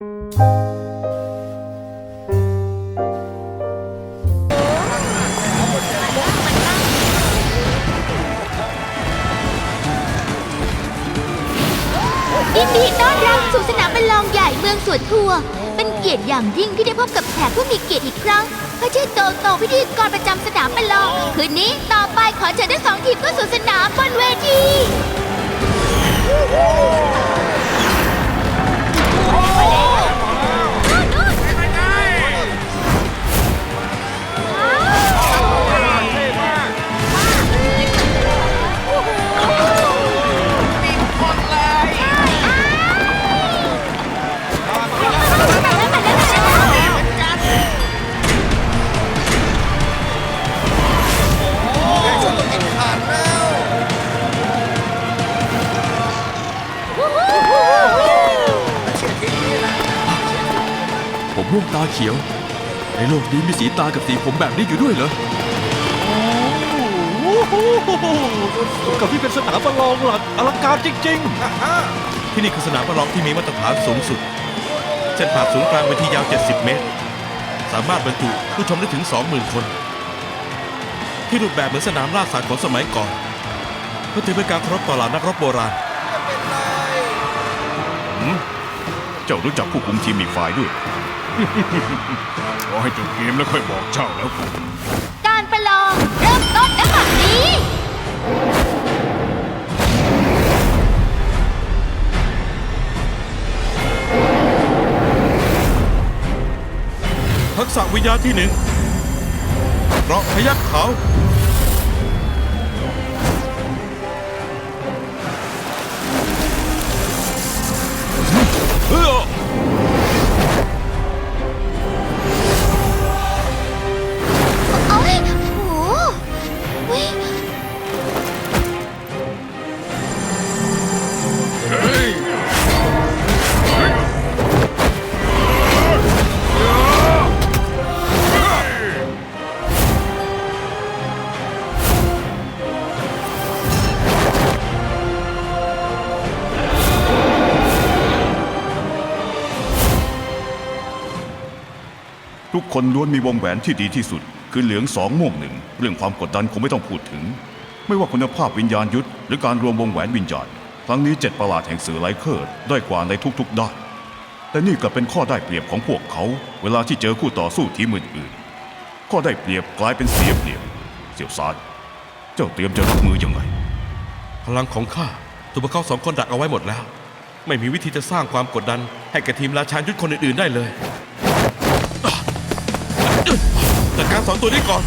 ยินดีต้อนรับสู่สนามประลองใหญ่เมืองสวนทัวร์เป็นเกียรติอย่างยิ่งที่ได้พบกับแขกผู้มีเกียรติอีกครั้งเขาชื่อโตโตพิธีกรประจำสนามประลองคืนนี้ต่อไปขอเชิญทั้งสองทีมเข้าสู่สนามบนเวที ม่วงตาเขียว ในโลกนี้มีสีตากับสีผมแบบนี้อยู่ด้วยเหรอกับที่เป็นสนามประลองหลักอลังการจริงๆ ที่นี่คือสนามประลองที่มีมาตรฐานสูงสุด เส้นผ่าศูนย์กลางเวทียาว 70 เมตร สามารถบรรจุผู้ชมได้ถึง 20,000 คน ที่รูปแบบเหมือนสนามล่าสัตว์ของสมัยก่อนเพื่อถือเป็นการเคารพต่อเหล่านักรบโบราณเจ้ารู้จักผู้คุมทีมอีกฝ่ายด้วย รอให้จบเกมแล้วค่อยบอกเจ้าแล้วกันการประลองเริ่มต้นณบัดนี้ ทักษะวิญญาณที่หนึ่งเกราะพยักขาว ทุกคนล้วนมีวงแหวนที่ดีที่สุด คือเหลืองสองม่วงหนึ่งเรื่องความกดดันคงไม่ต้องพูดถึง ไม่ว่าคุณภาพวิญญาณยุทธหรือการรวมวงแหวนวิญญาณครั้งนี้เจ็ดประหลาดแห่งสื่อไลเคอร์ได้อยกว่าในทุกๆด้านแต่นี่กลับเป็นข้อได้เปรียบของพวกเขา เวลาที่เจอคู่ต่อสู้ทีมอื่นๆข้อได้เปรียบกลายเป็นเสียเปรียบ เสี่ยวซานเจ้าเตรียมจะรับมือยังไงพลังของข้าถูกพวกเขาสองคนดักเอาไว้หมดแล้ว ไม่มีวิธีจะสร้างความกดดัน ให้แก่ทีมราชายุทธคนอื่นๆได้เลย จัดการสองตัวนี้ก่อน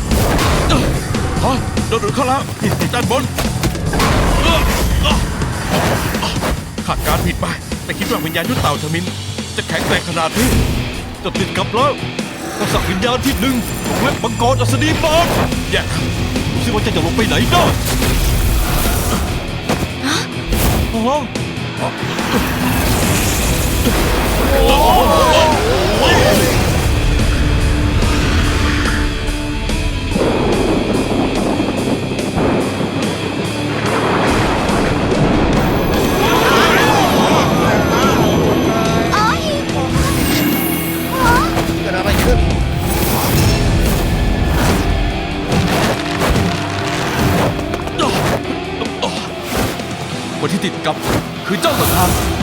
ฮะโดนดูดเข้าแล้วด้านบนขาดการผิดไปไม่คิดว่าวิญญาณยุทธเต่าทมิน จะแข็งแกร่งขนาดนี้ๆจะติดกับแล้วทักษะวิญญาณที่หนึ่งของเล็บมังกรอัศดีบอลแย่ครับดูสิว่าเจะจะลงไปไหนได้โอ้ คนที่ติดกับ คือเจ้าสังหาร